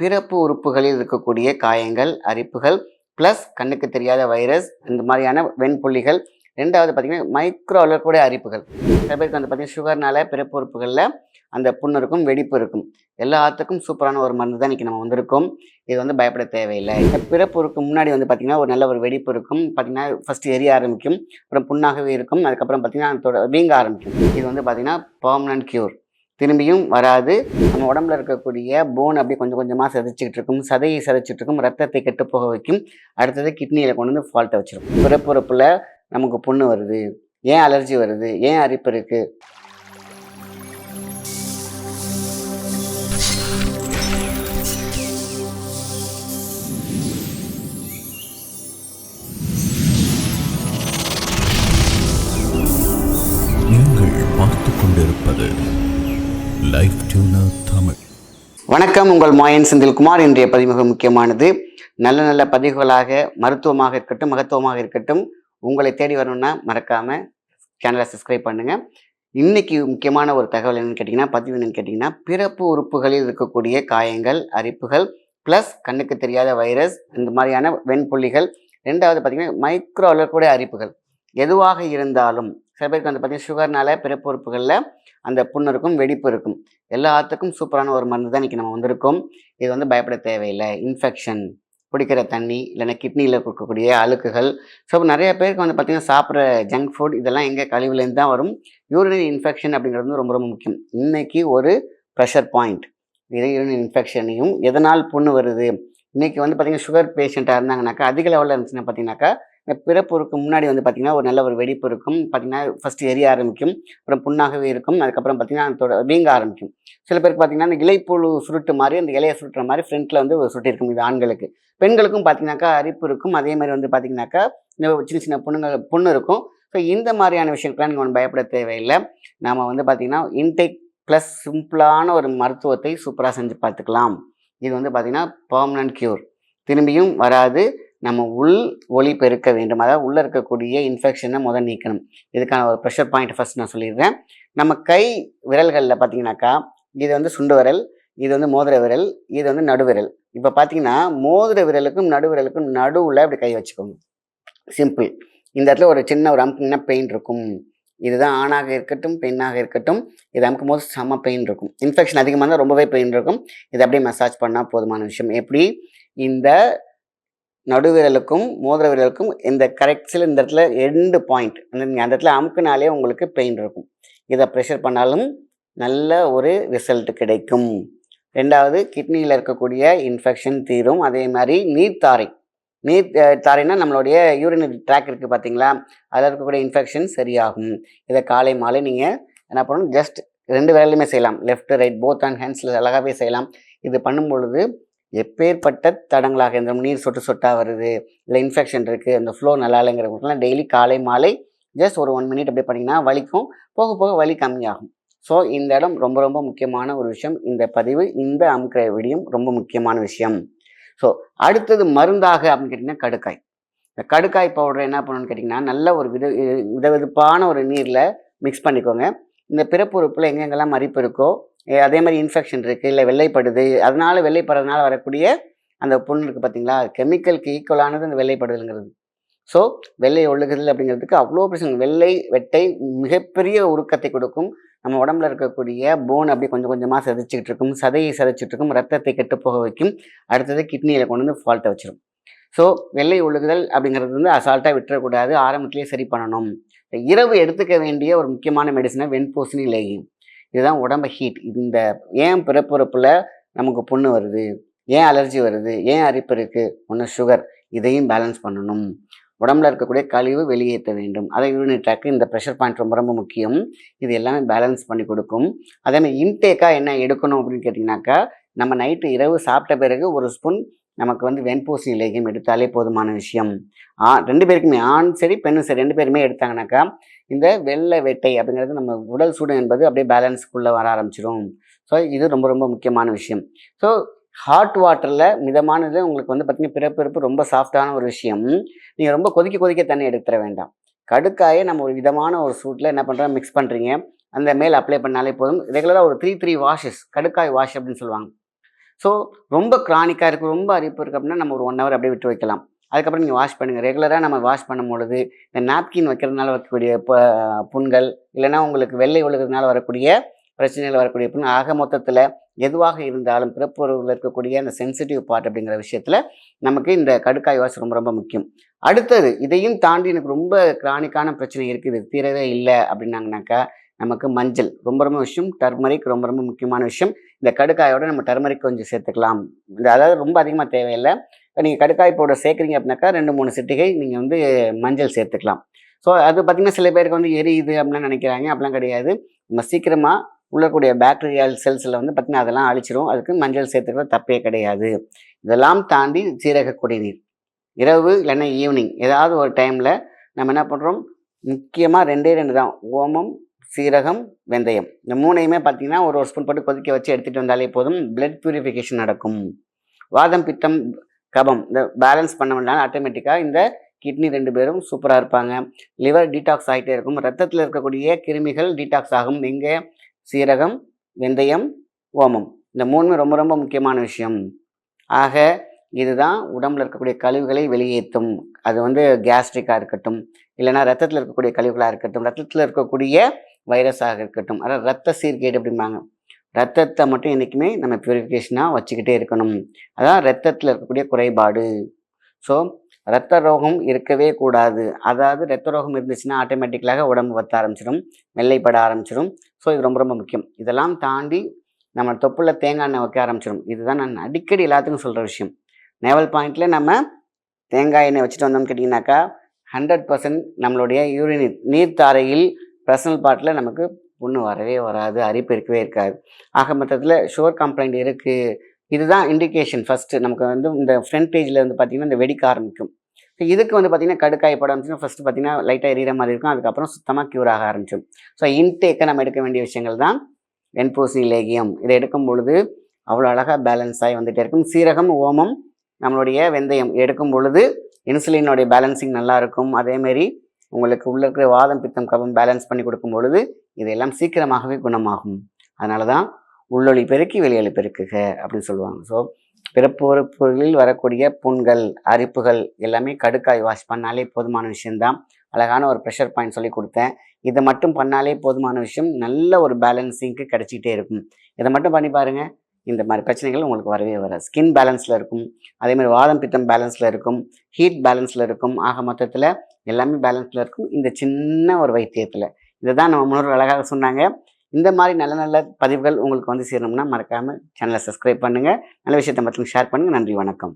பிறப்பு உறுப்புகளில் இருக்கக்கூடிய காயங்கள் அரிப்புகள் ப்ளஸ் கண்ணுக்கு தெரியாத வைரஸ் இந்த மாதிரியான வெண்புள்ளிகள். ரெண்டாவது பார்த்தீங்கன்னா மைக்ரோ அளவுக்கூடிய அரிப்புகள். சில பேருக்கு வந்து பார்த்தீங்கன்னா சுகர்னால பிறப்பு உறுப்புகளில் அந்த புண்ணு இருக்கும் வெடிப்பு இருக்கும். எல்லாத்துக்கும் சூப்பரான ஒரு மருந்து தான் இன்றைக்கி நம்ம வந்திருக்கோம். இது வந்து பயப்பட தேவையில்லை. இந்த பிறப்பு முன்னாடி வந்து பார்த்திங்கன்னா ஒரு நல்ல ஒரு வெடிப்பு இருக்கும். பார்த்திங்கன்னா ஃபஸ்ட்டு எரிய ஆரம்பிக்கும். அப்புறம் புண்ணாகவே இருக்கும். அதுக்கப்புறம் பார்த்திங்கன்னா அதோட வீங்க ஆரம்பிக்கும். இது வந்து பார்த்திங்கன்னா பர்மனன்ட் க்யூர் திரும்பியும் வராது. நம்ம உடம்புல இருக்கக்கூடிய போன் அப்படி கொஞ்சம் கொஞ்சமாக சதைச்சிக்கிட்டு இருக்கும். சதையை சதைச்சிட்டு இருக்கும். ரத்தத்தை கெட்டு போக வைக்கும். அடுத்தது கிட்னியில் கொண்டு வந்து ஃபால்ட்டை வச்சிருக்கும் பிறப்புறப்பில் நமக்கு புண்ணு வருது. ஏன் அலர்ஜி வருது? ஏன் அரிப்பு இருக்குது நீங்கள் பார்த்து கொண்டிருப்பது லைஃப் டியூனர் தமிழ் வணக்கம் உங்கள் மாயன் செந்தில்குமார். இன்றைய பதிவு மிக முக்கியமானது. நல்ல நல்ல பதிவுகளாக மருத்துவமாக இருக்கட்டும் மகத்துவமாக இருக்கட்டும் உங்களை தேடி வரணும்னா மறக்காம சேனலை சப்ஸ்கிரைப் பண்ணுங்க. இன்னைக்கு முக்கியமான ஒரு தகவல் என்னன்னு கேட்டிங்கன்னா பதிவு என்னன்னு கேட்டிங்கன்னா பிறப்பு உறுப்புகளில் இருக்கக்கூடிய காயங்கள் அரிப்புகள் ப்ளஸ் கண்ணுக்கு தெரியாத வைரஸ் இந்த மாதிரியான வெண்புள்ளிகள். ரெண்டாவது பார்த்தீங்கன்னா மைக்ரோ அளவுக்கூடிய அரிப்புகள். எதுவாக இருந்தாலும் சில பேருக்கு வந்து பார்த்தீங்கன்னா சுகர்னால பிறப்புறுப்புகளில் அந்த புண்ணு இருக்கும் வெடிப்பு இருக்கும். எல்லாத்துக்கும் சூப்பரான ஒரு மருந்து தான் இன்றைக்கி நம்ம வந்திருக்கோம். இது வந்து பயப்பட தேவையில்லை. இன்ஃபெக்ஷன் குடிக்கிற தண்ணி இல்லைன்னா கிட்னியில் கொடுக்கக்கூடிய அழுக்குகள். ஸோ நிறைய பேருக்கு வந்து பார்த்திங்கன்னா சாப்பிட்ற ஜங்க் ஃபுட் இதெல்லாம் எங்கே கழிவுலேருந்து தான் வரும். யூரினரி இன்ஃபெக்ஷன் அப்படிங்கிறது வந்து ரொம்ப ரொம்ப முக்கியம். இன்றைக்கி ஒரு ப்ரெஷர் பாயிண்ட் இதே யூரினரி இன்ஃபெக்ஷனையும் எதனால் புண்ணு வருது? இன்றைக்கி வந்து பார்த்திங்கன்னா சுகர் பேஷண்ட்டாக இருந்தாங்கனாக்கா அதிக லெவலில் இருந்துச்சுன்னா பார்த்தீங்கன்னாக்கா இந்த முன்னாடி வந்து பார்த்திங்கன்னா ஒரு நல்ல ஒரு வெடிப்பு இருக்கும். பார்த்திங்கன்னா ஃபஸ்ட்டு எரிய ஆரம்பிக்கும். அப்புறம் புண்ணாகவே இருக்கும். அதுக்கப்புறம் பார்த்திங்கன்னா அதோட வீங்க ஆரம்பிக்கும். சில பேருக்கு பார்த்திங்கன்னா அந்த இலைப்புழு சுருட்டு மாதிரி அந்த இலையை சுருட்டுற மாதிரி ஃப்ரண்ட்டில் வந்து ஒரு சுருட்டி இருக்கும் இது ஆண்களுக்கு. பெண்களுக்கும் பார்த்திங்கனாக்கா அரிப்பு இருக்கும். அதே மாதிரி வந்து பார்த்திங்கனாக்கா இந்த சின்ன சின்ன புண்ணுங்க புண்ணு இருக்கும். ஸோ இந்த மாதிரியான விஷயங்கள்லாம் நீங்கள் ஒன்று பயப்பட தேவையில்லை. நாம் வந்து பார்த்திங்கன்னா இன்டேக் ப்ளஸ் சிம்பிளான ஒரு மருத்துவத்தை சூப்பராக செஞ்சு பார்த்துக்கலாம் இது வந்து பார்த்திங்கன்னா பர்மனன்ட் க்யூர் திரும்பியும் வராது. நம்ம உள் ஒளி பெருக்க வேண்டும். அதாவது உள்ளே இருக்கக்கூடிய இன்ஃபெக்ஷனை முதல் நீக்கணும். இதுக்கான ஒரு ப்ரெஷர் பாயிண்ட் ஃபஸ்ட் நான் சொல்லிடுறேன். நம்ம கை விரல்களில் பார்த்தீங்கன்னாக்கா இது வந்து சுண்டு விரல் இது வந்து மோதிர விரல் இது வந்து நடுவிரல் இப்போ பார்த்தீங்கன்னா மோதிர விரலுக்கும் நடுவிரலுக்கும் நடுவில் இப்படி கை வச்சுக்கோங்க. சிம்பிள் இந்த இடத்துல ஒரு சின்ன ஒரு அமுக்குனா பெயின் இருக்கும். இதுதான் ஆணாக இருக்கட்டும் பெண்ணாக இருக்கட்டும் இது அமுக்கும் போது செம்ம பெயின் இருக்கும். இன்ஃபெக்ஷன் அதிகமாக இருந்தால் ரொம்பவே பெயின் இருக்கும். இதை அப்படியே மசாஜ் பண்ணால் போதுமான விஷயம். எப்படி? இந்த நடுவிரலுக்கும் மோதிர விரலுக்கும் இந்த கரெக்ட்ஸில் இந்த இடத்துல எண்டு பாயிண்ட் அந்த நீங்கள் அந்த இடத்துல அமுக்குனாலே உங்களுக்கு பெயின் இருக்கும். இதை ப்ரெஷர் பண்ணாலும் நல்ல ஒரு ரிசல்ட் கிடைக்கும். ரெண்டாவது கிட்னியில் இருக்கக்கூடிய இன்ஃபெக்ஷன் தீரும். அதே மாதிரி நீர்த்தாரை நீர் தாரைன்னா தாரைனா நம்மளுடைய யூரினரி ட்ராக் இருக்குது பார்த்தீங்களா? அதில் இருக்கக்கூடிய இன்ஃபெக்ஷன் சரியாகும். இதை காலை மாலை நீங்கள் என்ன பண்ணணும்? ஜஸ்ட் ரெண்டு வேலையுமே செய்யலாம். லெஃப்ட் ரைட் போத் அண்ட் ஹேண்ட்ஸில் அழகாகவே செய்யலாம். இது பண்ணும் பொழுது எப்பேற்பட்ட தடங்களாக இருந்தாலும் நீர் சொட்டு சொட்டாக வருது இல்லை இன்ஃபெக்ஷன் இருக்குது அந்த ஃப்ளோ நல்லா இல்லைங்கிறவங்களுக்குலாம் டெய்லி காலை மாலை ஜஸ்ட் ஒரு ஒன் மினிட் அப்படியே பண்ணிங்கன்னா வலிக்கும். போக போக வலி கம்மியாகும். ஸோ இந்த இடம் ரொம்ப ரொம்ப முக்கியமான ஒரு விஷயம். இந்த பதிவு இந்த அமுக்கிற விடியும் ரொம்ப முக்கியமான விஷயம். ஸோ அடுத்தது மருந்தாக அப்படின்னு கேட்டிங்கன்னா கடுக்காய். இந்த கடுக்காய் பவுடர் என்ன பண்ணணும்னு கேட்டிங்கன்னா நல்ல ஒரு வித விதவிதப்பான ஒரு நீரில் மிக்ஸ் பண்ணிக்கோங்க. இந்த பிறப்புறுப்பில் எங்கெங்கெல்லாம் மறிப்பு இருக்கோ அதே மாதிரி இன்ஃபெக்ஷன் இருக்குது இல்லை வெள்ளைப்படுது அதனால வெள்ளைப்படுறதுனால வரக்கூடிய அந்த புண் இருக்குது பார்த்தீங்களா கெமிக்கலுக்கு ஈக்குவலானது அந்த வெள்ளைப்படுதல்ங்கிறது. ஸோ வெள்ளை ஒழுகுதல் அப்படிங்கிறதுக்கு அவ்வளோ பிரச்சனை. வெள்ளை வெட்டை மிகப்பெரிய உருக்கத்தை கொடுக்கும். நம்ம உடம்புல இருக்கக்கூடிய போன் அப்படி கொஞ்சம் கொஞ்சமாக செதைச்சிக்கிட்டு இருக்கும். சதையை செதைச்சிட்டு இருக்கும். ரத்தத்தை கெட்டு போக வைக்கும். அடுத்தது கிட்னியில் கொண்டு வந்து ஃபால்ட்டை வச்சிடும் ஸோ வெள்ளை ஒழுகுதல் அப்படிங்கிறது வந்து அசால்ட்டாக விட்டுறக்கூடாது. ஆரம்பத்திலேயே சரி பண்ணணும். இரவு எடுத்துக்க வேண்டிய ஒரு முக்கியமான மெடிசனை வெண்பூசணி லேகியம் இதுதான் உடம்ப ஹீட் இந்த ஏன் பிறப்புறப்பில் நமக்கு புண்ணு வருது? ஏன் அலர்ஜி வருது? ஏன் அரிப்பு இருக்குது ஒன்று சுகர் இதையும் பேலன்ஸ் பண்ணணும். உடம்புல இருக்கக்கூடிய கழிவு வெளியேற்ற வேண்டும். அதை யூரினரி ட்ராக்கு இந்த ப்ரெஷர் பாயிண்ட் ரொம்ப ரொம்ப முக்கியம். இது எல்லாமே பேலன்ஸ் பண்ணி கொடுக்கும். அதே மாதிரி இன்டேக்காக என்ன எடுக்கணும் அப்படின்னு கேட்டிங்கனாக்கா நம்ம நைட்டு இரவு சாப்பிட்ட பிறகு ஒரு ஸ்பூன் நமக்கு வந்து வெண்பூசி நிலையம் எடுத்தாலே போதுமான விஷயம். ஆ ரெண்டு பேருக்குமே. ஆண் சரி பெண்ணும் சரி. ரெண்டு பேருமே எடுத்தாங்கனாக்கா இந்த வெள்ளை வெட்டை அப்படிங்கிறது நம்ம உடல் சூடு என்பது அப்படியே பேலன்ஸ்க்குள்ளே வர ஆரம்பிச்சிடும் ஸோ இது ரொம்ப ரொம்ப முக்கியமான விஷயம். ஸோ ஹாட் வாட்டரில் மிதமானது உங்களுக்கு வந்து பார்த்தீங்கன்னா பிறப்பிறப்பு ரொம்ப சாஃப்டான ஒரு விஷயம். நீங்கள் ரொம்ப கொதிக்க கொதிக்க தண்ணி எடுத்துட வேண்டாம். கடுக்காயை நம்ம ஒரு விதமான ஒரு சூட்டில் என்ன பண்ணுறோம் மிக்ஸ் பண்ணுறீங்க அந்த மேல் அப்ளை பண்ணாலே போதும். ரெகுலராக ஒரு த்ரீ த்ரீ வாஷஸ் கடுக்காய் வாஷ் அப்படின்னு சொல்லுவாங்க. ஸோ ரொம்ப கிரானிக்காக இருக்குது ரொம்ப அரிப்பு இருக்குது அப்படின்னா நம்ம ஒரு ஒன் ஹவர் அப்படியே விட்டு வைக்கலாம். அதுக்கப்புறம் நீங்கள் வாஷ் பண்ணுங்கள் ரெகுலராக நம்ம வாஷ் பண்ணும் பொழுது இந்த நாப்கின் வைக்கிறதுனால வரக்கூடிய ப- புண்கள் இல்லைன்னா உங்களுக்கு வெள்ளை ஒழுகிறதுனால வரக்கூடிய பிரச்சனைகள் வரக்கூடிய புண் ஆக மொத்தத்தில் எதுவாக இருந்தாலும் பிறப்புறவில் இருக்கக்கூடிய அந்த சென்சிட்டிவ் பார்ட் அப்படிங்கிற விஷயத்தில் நமக்கு இந்த கடுக்காய் வாஷ் ரொம்ப ரொம்ப முக்கியம். அடுத்தது இதையும் தாண்டி எனக்கு ரொம்ப கிரானிக்கான பிரச்சனை இருக்குது. இது தீரவே இல்லை அப்படின்னாங்கனாக்கா நமக்கு மஞ்சள் ரொம்ப ரொம்ப விஷயம். டர்மரிக் ரொம்ப ரொம்ப முக்கியமான விஷயம். இந்த கடுக்காயோட நம்ம டர்மரிக் கொஞ்சம் சேர்த்துக்கலாம். இந்த அதாவது ரொம்ப அதிகமாக தேவையில்லை. நீங்கள் கடுக்காய் பவுடர் சேர்க்குறீங்க அப்படின்னாக்கா ரெண்டு மூணு சிட்டிகை நீங்கள் வந்து மஞ்சள் சேர்த்துக்கலாம். ஸோ அது பார்த்திங்கன்னா சில பேருக்கு வந்து எரியுது அப்படிலாம் நினைக்கிறாங்க. அப்படிலாம் கிடையாது. நம்ம சீக்கிரமாக உள்ளக்கூடிய பேக்டீரியல் செல்ஸில் வந்து பார்த்திங்கன்னா அதெல்லாம் அழிச்சிரும். அதுக்கு மஞ்சள் சேர்த்துக்கிறது தப்பே கிடையாது. இதெல்லாம் தாண்டி சீரக குடிநீர். இரவு இல்லைன்னா ஈவினிங் ஏதாவது ஒரு டைமில் நம்ம என்ன பண்ணுறோம் முக்கியமாக ரெண்டே ரெண்டு தான். ஓமம் சீரகம் வெந்தயம். இந்த மூணையுமே பார்த்தீங்கன்னா ஒரு ஒரு ஸ்பூன் போட்டு கொதிக்க வச்சு எடுத்துகிட்டு வந்தாலே போதும். பிளட் பியூரிஃபிகேஷன் நடக்கும். வாதம் பித்தம் கபம். இந்த பேலன்ஸ் பண்ண முடியல ஆட்டோமேட்டிக்காக இந்த கிட்னி ரெண்டு பேரும் சூப்பராக இருப்பாங்க. லிவர் டீடாக்ஸ் ஆகிட்டே இருக்கும். ரத்தத்தில் இருக்கக்கூடிய கிருமிகள் டீடாக்ஸ் ஆகும். எங்கே சீரகம் வெந்தயம் ஓமம். இந்த மூணுமே ரொம்ப ரொம்ப முக்கியமான விஷயம். ஆக இதுதான் உடம்புல இருக்கக்கூடிய கழிவுகளை வெளியேற்றும். அது வந்து கேஸ்ட்ரிக்காக இருக்கட்டும் இல்லைன்னா ரத்தத்தில் இருக்கக்கூடிய கழிவுகளாக இருக்கட்டும் ரத்தத்தில் இருக்கக்கூடிய வைரஸாக இருக்கட்டும். அதாவது ரத்த சீர்கேடு அப்படிம்பாங்க. ரத்தத்தை மட்டும் என்றைக்குமே நம்ம பியூரிஃபிகேஷனாக வச்சுக்கிட்டே இருக்கணும். அதான் ரத்தத்தில் இருக்கக்கூடிய குறைபாடு. ஸோ ரத்த ரோகம் இருக்கவே கூடாது. அதாவது ரத்த ரோகம் இருந்துச்சுன்னா ஆட்டோமேட்டிக்கலாக உடம்பு வத்த ஆரம்பிச்சிடும் வெள்ளைப்பட ஆரம்பிச்சிடும் ஸோ இது ரொம்ப ரொம்ப முக்கியம். இதெல்லாம் தாண்டி நம்ம தொப்புள்ள தேங்காய் எண்ணெய் வைக்க ஆரம்பிச்சிடும் இதுதான் நான் அடிக்கடி எல்லாத்துக்கும் சொல்கிற விஷயம். நேவல் பாயிண்ட்டில் நம்ம தேங்காய் எண்ணெய் வச்சுட்டு வந்தோம்னு கேட்டிங்கனாக்கா ஹண்ட்ரட் பர்சன்ட் நம்மளுடைய யூரின் நீர்த்தாரையில் பர்சனல் பார்ட்டில் நமக்கு புண்ணு வரவே வராது அரிப்பு இருக்கவே இருக்காது. ஆக மொத்தத்தில் சுகர் கம்ப்ளைண்ட் இருக்குது இதுதான் இண்டிகேஷன் ஃபஸ்ட்டு நமக்கு வந்து இந்த ஃப்ரண்ட் பேஜில் வந்து பார்த்திங்கன்னா இந்த வெடிக்க ஆரம்பிக்கும். ஸோ இதுக்கு வந்து பார்த்திங்கன்னா கடுக்காய் படம் இருந்துச்சுன்னா ஃபஸ்ட்டு பார்த்திங்கன்னா லைட்டாக எரியிற மாதிரி இருக்கும். அதுக்கப்புறம் சுத்தமாக க்யூர் ஆக ஆரம்பிச்சும் ஸோ இன்டேக்கை நம்ம எடுக்க வேண்டிய விஷயங்கள் தான் என்பூசி லேகியம் இதை எடுக்கும் பொழுது அவ்வளோ அழகாக பேலன்ஸ் ஆகி வந்துகிட்டே இருக்கும். சீரகம் ஓமம் நம்மளுடைய வெந்தயம் எடுக்கும் பொழுது இன்சுலினுடைய பேலன்சிங் நல்லா இருக்கும். அதேமாரி உங்களுக்கு உள்ள இருக்கிற வாதம் பித்தம் கபம் பேலன்ஸ் பண்ணி கொடுக்கும் பொழுது இதெல்லாம் சீக்கிரமாகவே குணமாகும். அதனால தான் உள்ளொளி பெருக்கி வெளியொலி பெருக்குக அப்படின்னு சொல்லுவாங்க. ஸோ பிறப்புறுப்புகளில் வரக்கூடிய புண்கள் அரிப்புகள் எல்லாமே கடுக்காய் வாஷ் பண்ணாலே போதுமான விஷயம்தான். அழகான ஒரு ப்ரெஷர் பாயிண்ட் சொல்லி கொடுத்தேன். இதை மட்டும் பண்ணாலே போதுமான விஷயம். நல்ல ஒரு பேலன்சிங்க்கு கிடச்சிக்கிட்டே இருக்கும். இதை மட்டும் பண்ணி பாருங்கள் இந்த மாதிரி பிரச்சனைகள் உங்களுக்கு வரவே வராது. ஸ்கின் பேலன்ஸில் இருக்கும். அதேமாதிரி வாதம் பித்தம் பேலன்ஸில் இருக்கும். ஹீட் பேலன்ஸில் இருக்கும். ஆக மொத்தத்தில் எல்லாமே பேலன்ஸில் இருக்கும். இந்த சின்ன ஒரு வைத்தியத்தில். இதை தான் நம்ம முன்னோர்கள் அழகாக சொன்னாங்க. இந்த மாதிரி நல்ல நல்ல பதிவுகள் உங்களுக்கு வந்து சேரணும்னா மறக்காமல் சேனலை சப்ஸ்கிரைப் பண்ணுங்கள் நல்ல விஷயத்தை மட்டும் ஷேர் பண்ணுங்கள் நன்றி வணக்கம்.